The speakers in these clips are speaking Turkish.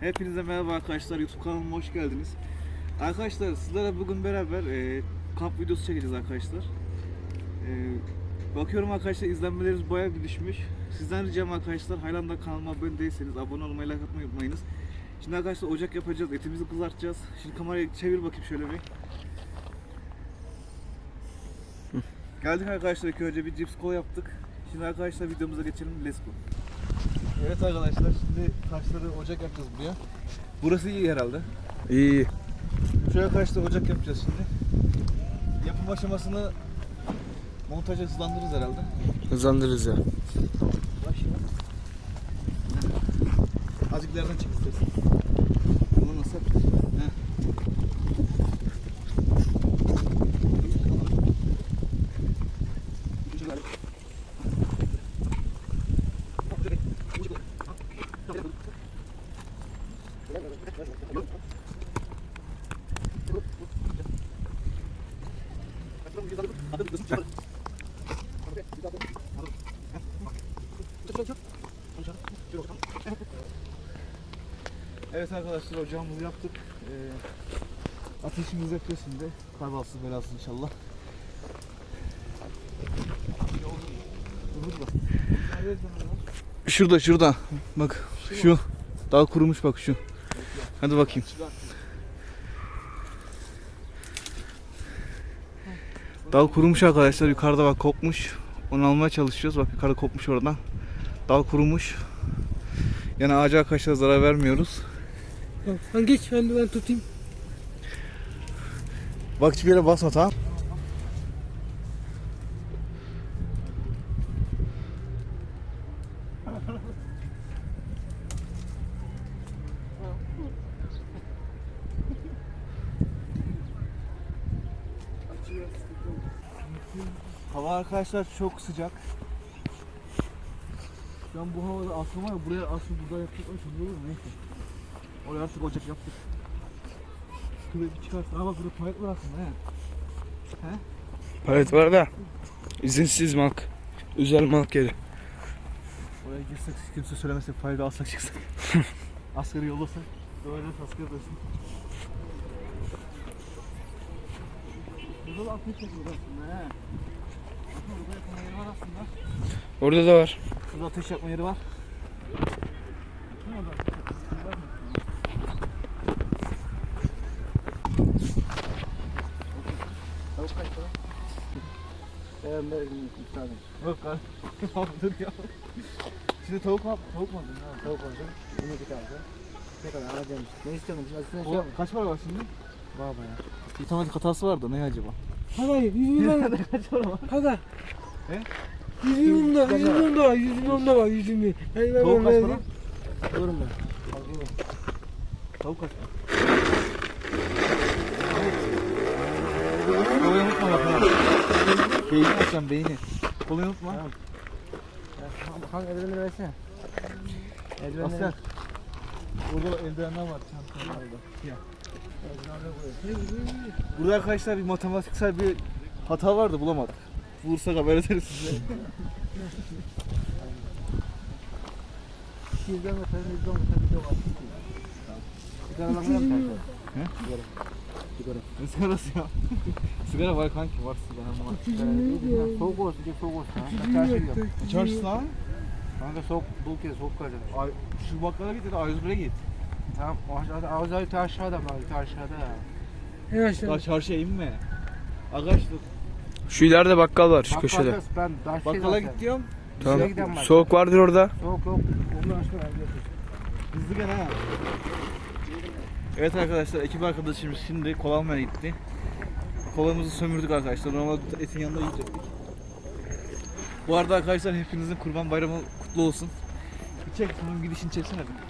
Hepinize merhaba arkadaşlar. YouTube kanalıma hoş geldiniz. Arkadaşlar sizlerle bugün beraber e, kamp videosu çekeceğiz arkadaşlar. E, bakıyorum arkadaşlar izlenmeleriniz bayağı bir düşmüş. Sizden ricam arkadaşlar hala da kanalıma abone değilseniz abone olmayı, like atmayı unutmayınız. Şimdi arkadaşlar ocak yapacağız, etimizi kızartacağız. Şimdi kamerayı çevir bakayım şöyle bir. Geldik arkadaşlar ilk önce bir cips kola yaptık. Şimdi arkadaşlar videomuza geçelim. Let's go. Evet arkadaşlar şimdi taşları ocak yapacağız buraya. Burası iyi herhalde. İyi. Şuraya taşla ocak yapacağız şimdi. Yapım aşamasını montaja hızlandırırız herhalde. Hızlandırırız ya. Başla. Azıcık ileriden çek istersen. Bunu nasıl? Heh. Evet arkadaşlar ocağımızı yaptık. Ee, ateşimizi yapıyoruz şimdi. Kaybalsız belasız inşallah. Şurada şurada. Bak şu. Dal kurumuş bak şu. Hadi bakayım. Dal kurumuş arkadaşlar. Yukarıda bak kopmuş. Onu almaya çalışıyoruz. Bak yukarıda kopmuş oradan. Dal kurumuş. Yani ağaca arkadaşlar zarar vermiyoruz. Tamam. Geç ben, ben tutayım. Bak hiçbir yere basma tamam. Hava arkadaşlar çok sıcak. An bu havada aslında var ya buraya aslında burada yapacak çok olur neyse. Oraya artık ocak yaptık. Şuraya bir çıkarsın. Aa bak burada tuvalet var aslında he. Evet var da. izinsiz malk. Özel malk yeri. Oraya girsek kimse söylemese fayda alsak çıksak. Asgari yollasak. Böyle asker desin. Burada da yakıyor aslında he. Burada yakma yeri var aslında. Orada da var. Şurada ateş yakma yeri var. Bir tane. Yok lan. Dur ya. Şimdi tavuk mu? Tavuk mu aldın? Ha, Tavuk alacağım. Bunu bir tane. Ne kadar alacağım? Ne istiyorsun? Aslında şey O, yapma. kaç para var şimdi? Var bayağı. Otomatik hatası vardı ne acaba? Hadi yüz milyon. kaç para var? Hadi. He? Yüz milyon da, yüz milyon da var, yüz milyon da var, yüz milyon. Yani ben Tavuk kaç verdim. para? Alırım ben. Alıyorum. Tavuk kaç para? Kolayı unutma bak ha. Beyni açacağım beyni. Kolayı unutma. Tamam. Kanka eldivenleri versene. Eldivenleri Aslan. Burada eldivenler var çantalarda. Ya. Burada arkadaşlar bir matematiksel bir hata vardı bulamadık. Bulursak haber ederiz size. Sen bir de var. Sigara? He? Sigara. Sigara. ne sigarası ya? Sigara var kanki var sigara var. Sigara. Soğuk olsun diye soğuk olsun. Ha. Çarşı gidiyorum. Çarşısın ha? Kanka soğuk, dolu kez soğuk kalacak. Ay, şu bakkala git ya da A101'e git. Tamam, aşağıda, ta aşağıda abi? Ta aşağıda ya. En aşağı. Daha çarşıya inme. Arkadaşlar Şu ileride bakkal var şu Bak köşede. kardeş, Ben taş bakkala git diyorum. Tamam. Şuraya giden var. Soğuk vardır orada. Soğuk yok. Ondan gidiyorsun. Hızlı gel ha. Evet arkadaşlar ekip arkadaşımız şimdi kola almaya gitti. Kolamızı sömürdük arkadaşlar. Normalde etin yanında yiyecektik. Bu arada arkadaşlar hepinizin kurban bayramı kutlu olsun. Bir çek bunun gidişini çeksene bir.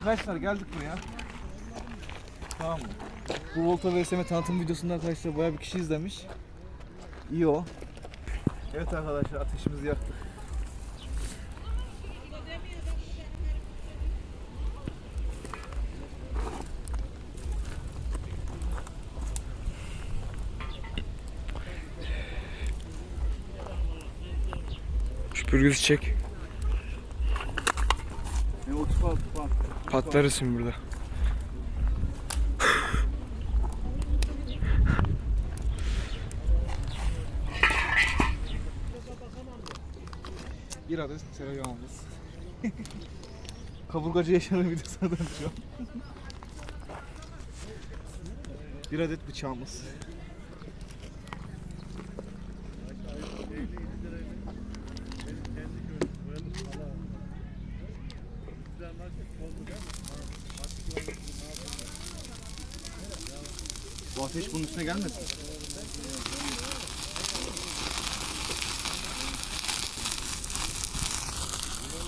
Arkadaşlar geldik buraya. Tamam? Bu Volta VSM tanıtım videosunda arkadaşlar bayağı bir kişi izlemiş. İyi o. Evet arkadaşlar ateşimizi yaktık. Pürgüz çek. Yani o tufa tufa. Patlarısın burada. Bir adet tereyağımız. Kaburgacı yaşanır videosuna dönüşüyor. bir adet bıçağımız. Ateş bunun üstüne gelmesin.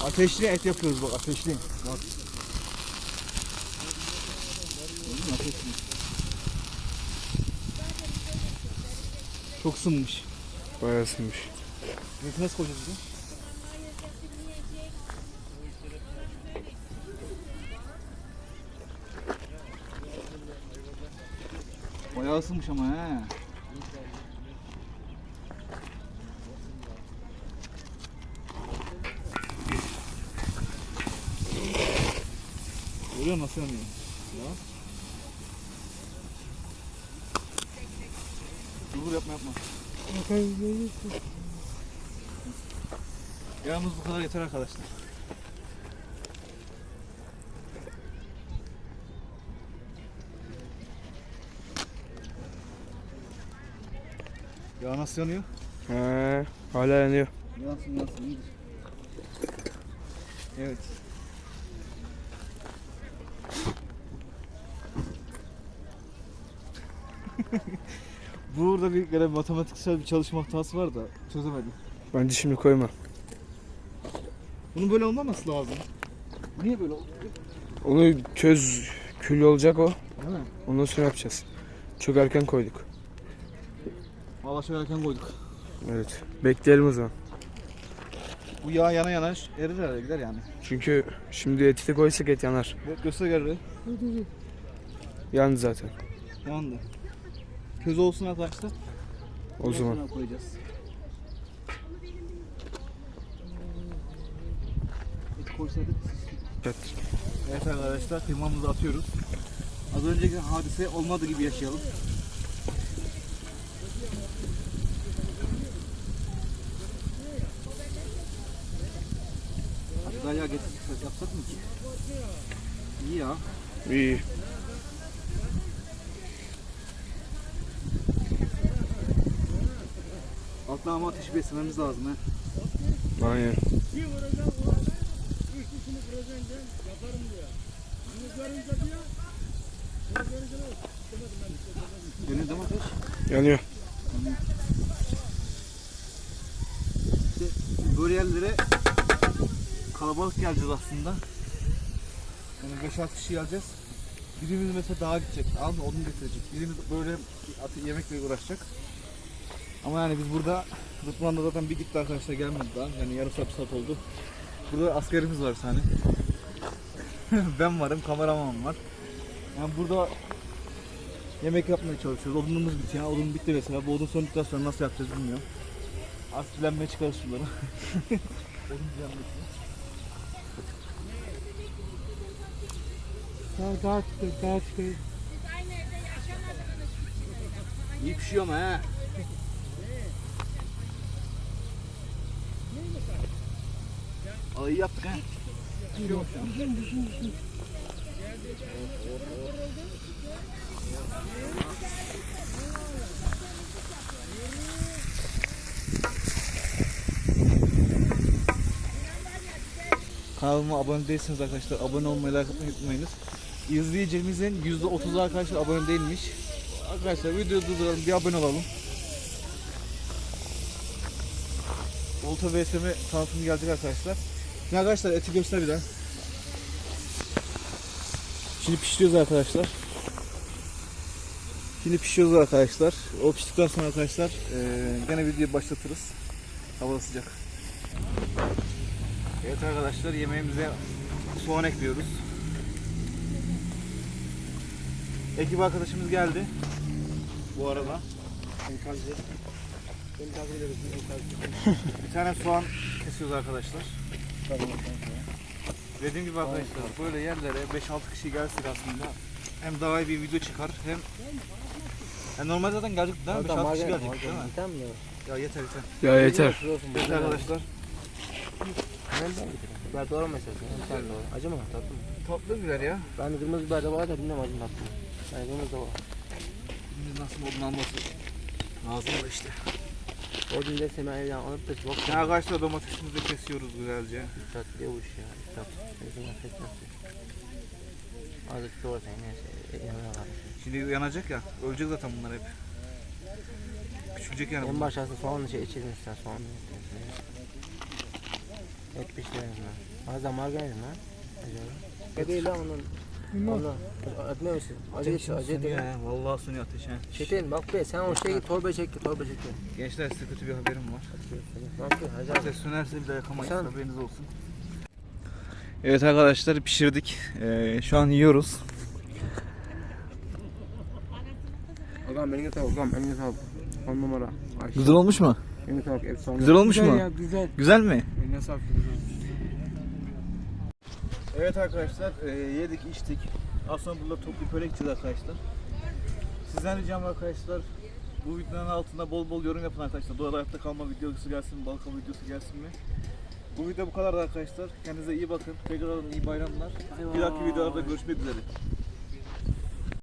Ateşli et yapıyoruz bak ateşli. Bak. Ateşli. Çok ısınmış. Bayağı ısınmış. Eti nasıl koyacağız bunu? Bayağı ısınmış ama he. Görüyor nasıl yanıyor? Ya. Dur, yapma yapma. Yalnız bu kadar yeter arkadaşlar. Ya nasıl yanıyor? He, hala yanıyor. Yansın yansın iyidir. Evet. Burada bir gene matematiksel bir çalışma hatası var da çözemedim. Bence şimdi koyma. Bunun böyle olmaması lazım. Niye böyle oldu? Onu çöz, kül olacak o. Değil mi? Ondan sonra yapacağız. Çok erken koyduk. Valla şöyle erken koyduk. Evet. Bekleyelim o zaman. Bu yağ yana yana erir herhalde gider yani. Çünkü şimdi eti de koysak et yanar. Evet, göster. Yandı zaten. Yandı. Köz olsun arkadaşlar. O Ondan zaman. koyacağız. Et koysaydık. Evet. Evet arkadaşlar kıymamızı atıyoruz. Az önceki hadise olmadı gibi yaşayalım. Ya getirsek yapsak mı ki? İyi ya. İyi. Alttan ama ateşi beslememiz lazım he. Aynen. Yanıyor değil mi ateş? Yanıyor. İşte böyle yerlere kalabalık geleceğiz aslında. Yani 5-6 kişi geleceğiz. Birimiz mesela dağa gidecek, al odun getirecek. Birimiz böyle atı yemekle uğraşacak. Ama yani biz burada Rıdvan da zaten bir gitti arkadaşlar gelmedi daha. Yani yarım saat saat oldu. Burada askerimiz var tane. ben varım, kameraman var. Yani burada yemek yapmaya çalışıyoruz. Odunumuz bitiyor. Yani odun bitti mesela. Bu odun söndükten sonra nasıl yapacağız bilmiyorum. Az dilenmeye çıkarız şunları. odun dilenmesi. Daha daha çıkıyor, daha çıkıyor. İyi pişiyor ama he. İyi yaptık he. Pişiyormuş ya. Kanalıma abone değilseniz arkadaşlar abone olmayı, unutmayınız. İzleyicimizin %30'u arkadaşlar abone değilmiş. Arkadaşlar videoyu durduralım bir abone olalım. Volta VSM tanıtımı gelecek arkadaşlar. Şimdi arkadaşlar eti göster bir daha. Şimdi pişiriyoruz arkadaşlar. Şimdi pişiriyoruz arkadaşlar. O piştikten sonra arkadaşlar eee gene videoyu başlatırız. Hava sıcak. Evet arkadaşlar yemeğimize soğan ekliyoruz. Ekip arkadaşımız geldi. Bu arada. Ediyoruz. Beni takip ediyoruz. Bir tane soğan kesiyoruz arkadaşlar. Dediğim gibi arkadaşlar böyle yerlere 5-6 kişi gelsek aslında hem daha iyi bir video çıkar hem yani normalde zaten gelecek değil mi? 5-6 kişi gelecek değil mi? Ya yeter yeter. Ya yeter. Evet arkadaşlar. Biber doğru mu mesela? Sen doğru. Acı mı? Tatlı mı? Tatlı biber ya. Ben kırmızı biber de var da bilmiyorum acı mı tatlı kırmızı da var. Şimdi nasıl olduğunu alması lazım da işte. O gün de Sema evden alıp da çok Ya arkadaşlar domatesimizi de kesiyoruz güzelce. tatlı yavuş ya. Affetmezsin. Azıcık doğru sen neyse. Yanına var. Şimdi yanacak ya. Ölecek zaten bunlar hep. Küçülecek yani En başta soğanlı şey içelim sen soğanlı. Et pişirelim lan. Az da margarin lan. Acaba. Ne değil lan onun. Atmıyor musun? Acı et, acı ya. Vallahi sönüyor ateş ha. Çetin bak be sen o şeyi torba çek, torba çek. Gençler size kötü bir haberim var. Hacı? Ateş sönerse bir daha yakamayız. Sen- Haberiniz olsun. Evet arkadaşlar pişirdik. Ee, şu an yiyoruz. Agam beni getir agam beni getir. On numara. Ayşe. Güzel olmuş mu? Efsane. Güzel olmuş mu? güzel. Güzel mi? Eline sağlık. Evet arkadaşlar e, yedik içtik. Az sonra burada toplu köle gideceğiz arkadaşlar. Sizden ricam arkadaşlar bu videonun altında bol bol yorum yapın arkadaşlar. Doğal hayatta kalma videosu gelsin mi, balkon videosu gelsin mi? Bu video bu kadar arkadaşlar. Kendinize iyi bakın. Tekrardan iyi bayramlar. Bir dahaki videolarda görüşmek üzere.